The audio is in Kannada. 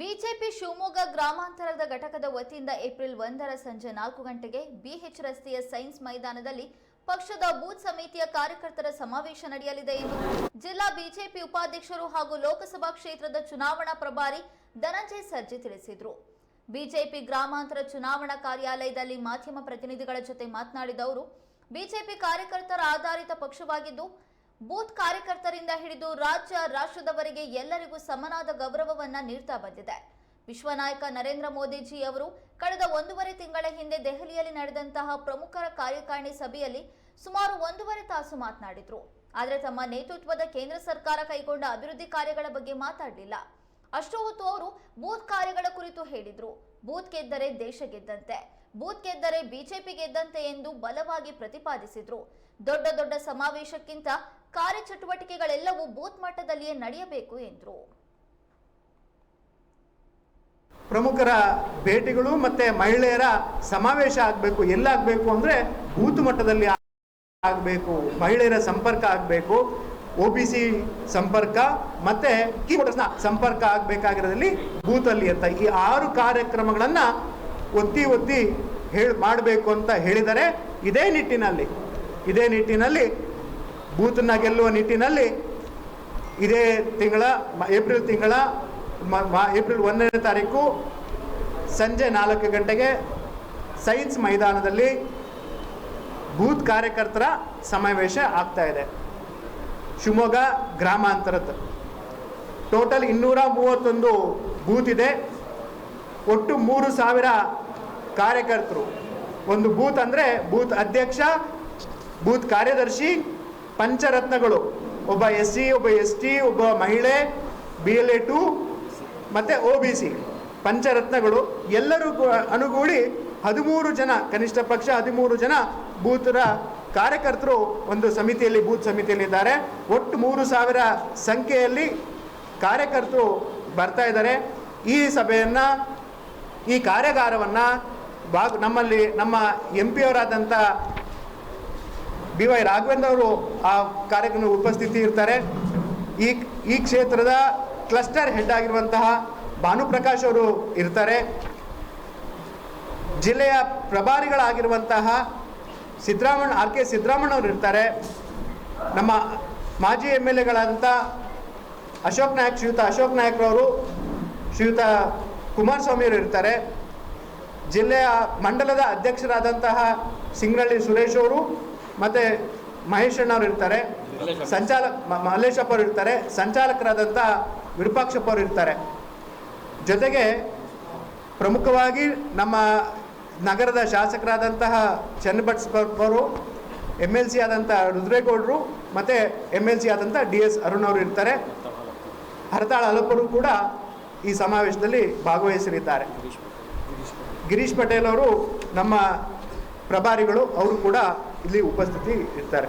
ಬಿಜೆಪಿ ಶಿವಮೊಗ್ಗ ಗ್ರಾಮಾಂತರದ ಘಟಕದ ವತಿಯಿಂದ ಏಪ್ರಿಲ್ ಒಂದರ ಸಂಜೆ ನಾಲ್ಕು ಗಂಟೆಗೆ ಬಿಎಚ್ ರಸ್ತೆಯ ಸೈನ್ಸ್ ಮೈದಾನದಲ್ಲಿ ಪಕ್ಷದ ಬೂತ್ ಸಮಿತಿಯ ಕಾರ್ಯಕರ್ತರ ಸಮಾವೇಶ ನಡೆಯಲಿದೆ ಎಂದು ಜಿಲ್ಲಾ ಬಿಜೆಪಿ ಉಪಾಧ್ಯಕ್ಷರು ಹಾಗೂ ಲೋಕಸಭಾ ಕ್ಷೇತ್ರದ ಚುನಾವಣಾ ಪ್ರಭಾರಿ ಧನಂಜಯ ಸರ್ಜಿ ತಿಳಿಸಿದರು. ಬಿಜೆಪಿ ಗ್ರಾಮಾಂತರ ಚುನಾವಣಾ ಕಾರ್ಯಾಲಯದಲ್ಲಿ ಮಾಧ್ಯಮ ಪ್ರತಿನಿಧಿಗಳ ಜೊತೆ ಮಾತನಾಡಿದ ಅವರು, ಬಿಜೆಪಿ ಕಾರ್ಯಕರ್ತರ ಆಧಾರಿತ ಪಕ್ಷವಾಗಿದ್ದು ಬೂತ್ ಕಾರ್ಯಕರ್ತರಿಂದ ಹಿಡಿದು ರಾಜ್ಯ ರಾಷ್ಟ್ರದವರೆಗೆ ಎಲ್ಲರಿಗೂ ಸಮನಾದ ಗೌರವವನ್ನ ನೀಡ್ತಾ ಬಂದಿದೆ. ವಿಶ್ವನಾಯಕ ನರೇಂದ್ರ ಮೋದಿಜಿ ಅವರು ಕಳೆದ ಒಂದೂವರೆ ತಿಂಗಳ ಹಿಂದೆ ದೆಹಲಿಯಲ್ಲಿ ನಡೆದಂತಹ ಪ್ರಮುಖರ ಕಾರ್ಯಕಾರಿಣಿ ಸಭೆಯಲ್ಲಿ ಸುಮಾರು ಒಂದೂವರೆ ತಾಸು ಮಾತನಾಡಿದ್ರು. ಆದರೆ ತಮ್ಮ ನೇತೃತ್ವದ ಕೇಂದ್ರ ಸರ್ಕಾರ ಕೈಗೊಂಡ ಅಭಿವೃದ್ಧಿ ಕಾರ್ಯಗಳ ಬಗ್ಗೆ ಮಾತಾಡಲಿಲ್ಲ. ಅಷ್ಟು ಹೊತ್ತು ಅವರು ಬೂತ್ ಕಾರ್ಯಗಳ ಕುರಿತು ಹೇಳಿದ್ರು. ಬೂತ್ ಗೆದ್ದರೆ ದೇಶ ಗೆದ್ದಂತೆ. ಬೂತ್ ಗೆದ್ದರೆ ಬಿಜೆಪಿ ಗೆದ್ದಂತೆ ಎಂದು ಬಲವಾಗಿ ಪ್ರತಿಪಾದಿಸಿದ್ರು. ದೊಡ್ಡ ದೊಡ್ಡ ಸಮಾವೇಶಕ್ಕಿಂತ ಕಾರ್ಯಚಟುವಟಿಕೆಗಳೆಲ್ಲವೂ ಬೂತ್ ಮಟ್ಟದಲ್ಲಿಯೇ ನಡೆಯಬೇಕು ಎಂದರು. ಪ್ರಮುಖರ ಭೇಟಿಗಳು ಮತ್ತೆ ಮಹಿಳೆಯರ ಸಮಾವೇಶ ಆಗಬೇಕು, ಎಲ್ಲಾಗಬೇಕು ಅಂದರೆ ಬೂತ್ ಮಟ್ಟದಲ್ಲಿ ಆಗಬೇಕು, ಮಹಿಳೆಯರ ಸಂಪರ್ಕ ಆಗಬೇಕು, ಒ ಬಿ ಸಿ ಸಂಪರ್ಕ ಮತ್ತೆ ಕೀಬೋರ್ಡ್ಸ್ನ ಸಂಪರ್ಕ ಆಗಬೇಕಾಗಿರೋದ್ರಲ್ಲಿ ಬೂತಲ್ಲಿ ಅಂತ ಈ ಆರು ಕಾರ್ಯಕ್ರಮಗಳನ್ನು ಒತ್ತಿ ಒತ್ತಿ ಹೇಳಿ ಮಾಡಬೇಕು ಅಂತ ಹೇಳಿದರೆ ಇದೇ ನಿಟ್ಟಿನಲ್ಲಿ ಇದೇ ನಿಟ್ಟಿನಲ್ಲಿ, ಬೂತನ್ನ ಗೆಲ್ಲುವ ನಿಟ್ಟಿನಲ್ಲಿ ಇದೇ ತಿಂಗಳ, ಏಪ್ರಿಲ್ ತಿಂಗಳ ಏಪ್ರಿಲ್ ಒಂದನೇ ತಾರೀಕು ಸಂಜೆ ನಾಲ್ಕು ಗಂಟೆಗೆ ಸೈನ್ಸ್ ಮೈದಾನದಲ್ಲಿ ಬೂತ್ ಕಾರ್ಯಕರ್ತರ ಸಮಾವೇಶ ಆಗ್ತಾ ಇದೆ. ಶಿವಮೊಗ್ಗ ಗ್ರಾಮಾಂತರದ ಟೋಟಲ್ ಇನ್ನೂರ ಮೂವತ್ತೊಂದು ಬೂತ್ ಇದೆ. ಒಟ್ಟು ಮೂರು ಸಾವಿರ ಕಾರ್ಯಕರ್ತರು. ಒಂದು ಬೂತ್ ಅಂದರೆ ಬೂತ್ ಅಧ್ಯಕ್ಷ, ಬೂತ್ ಕಾರ್ಯದರ್ಶಿ, ಪಂಚರತ್ನಗಳು. ಒಬ್ಬ ಎಸ್ ಸಿ ಒಬ್ಬ ಎಸ್ ಟಿ ಒಬ್ಬ ಮಹಿಳೆ ಬಿ ಎಲ್ ಎ ಟು ಮತ್ತು ಒ ಬಿ ಸಿ ಪಂಚರತ್ನಗಳು. ಎಲ್ಲರೂ ಅನುಗೂಡಿ ಹದಿಮೂರು ಜನ, ಕನಿಷ್ಠ ಪಕ್ಷ ಹದಿಮೂರು ಜನ ಬೂತರ ಕಾರ್ಯಕರ್ತರು ಒಂದು ಸಮಿತಿಯಲ್ಲಿ, ಬೂತ್ ಸಮಿತಿಯಲ್ಲಿದ್ದಾರೆ ಒಟ್ಟು ಮೂರು ಸಾವಿರ ಸಂಖ್ಯೆಯಲ್ಲಿ ಕಾರ್ಯಕರ್ತರು ಬರ್ತಾ ಇದ್ದಾರೆ. ಈ ಸಭೆಯನ್ನು ಈ ಕಾರ್ಯಾಗಾರವನ್ನು ಭಾಗ ನಮ್ಮಲ್ಲಿ ನಮ್ಮ ಎಂ ಪಿ ಅವರಾದಂಥ ಬಿ ವೈ ರಾಘವೇಂದ್ರ ಅವರು ಆ ಕಾರ್ಯಕ್ರಮ ಉಪಸ್ಥಿತಿ ಇರ್ತಾರೆ. ಈ ಈ ಕ್ಷೇತ್ರದ ಕ್ಲಸ್ಟರ್ ಹೆಡ್ ಆಗಿರುವಂತಹ ಭಾನುಪ್ರಕಾಶ್ ಅವರು ಇರ್ತಾರೆ. ಜಿಲ್ಲೆಯ ಪ್ರಭಾರಿಗಳಾಗಿರುವಂತಹ ಸಿದ್ದರಾಮಣ್ಣ ಆರ್ ಕೆ ಸಿದ್ದರಾಮಣ್ಣ ಅವರು ಇರ್ತಾರೆ. ನಮ್ಮ ಮಾಜಿ ಎಂ ಎಲ್ ಎಗಳಾದಂಥ ಅಶೋಕ್ ನಾಯಕ್, ಶ್ರೀಯುತ ಅಶೋಕ್ ನಾಯಕ್ರವರು ಶ್ರೀಯುತ ಕುಮಾರಸ್ವಾಮಿ ಅವರು ಇರ್ತಾರೆ. ಜಿಲ್ಲೆಯ ಮಂಡಲದ ಅಧ್ಯಕ್ಷರಾದಂತಹ ಸಿಂಗ್ರಳ್ಳಿ ಸುರೇಶ್ ಅವರು ಮತ್ತು ಮಹೇಶ್ ಅಣ್ಣ ಅವರು ಇರ್ತಾರೆ. ಸಂಚಾಲಕ ಮಲ್ಲೇಶಪ್ಪ ಅವರು ಇರ್ತಾರೆ. ಸಂಚಾಲಕರಾದಂಥ ವಿರೂಪಾಕ್ಷಪ್ಪ ಅವರು ಇರ್ತಾರೆ. ಜೊತೆಗೆ ಪ್ರಮುಖವಾಗಿ ನಮ್ಮ ನಗರದ ಶಾಸಕರಾದಂತಹ ಚನ್ನಬಟ್ಸ್ಕರ್ ಅವರು ಎಂ ಎಲ್ ಸಿ ಆದಂಥ ರುದ್ರೇಗೌಡರು ಮತ್ತು ಎಂ ಎಲ್ ಸಿ ಆದಂಥ ಡಿ ಎಸ್ ಅರುಣ್ ಅವರು ಇರ್ತಾರೆ. ಹರತಾಳ ಹಲಪರು ಕೂಡ ಈ ಸಮಾವೇಶದಲ್ಲಿ ಭಾಗವಹಿಸಲಿದ್ದಾರೆ. ಗಿರೀಶ್ ಪಟೇಲ್ ಅವರು ನಮ್ಮ ಪ್ರಭಾರಿಗಳು ಅವರು ಕೂಡ ಇಲ್ಲಿ ಉಪಸ್ಥಿತಿ ಇರ್ತಾರೆ.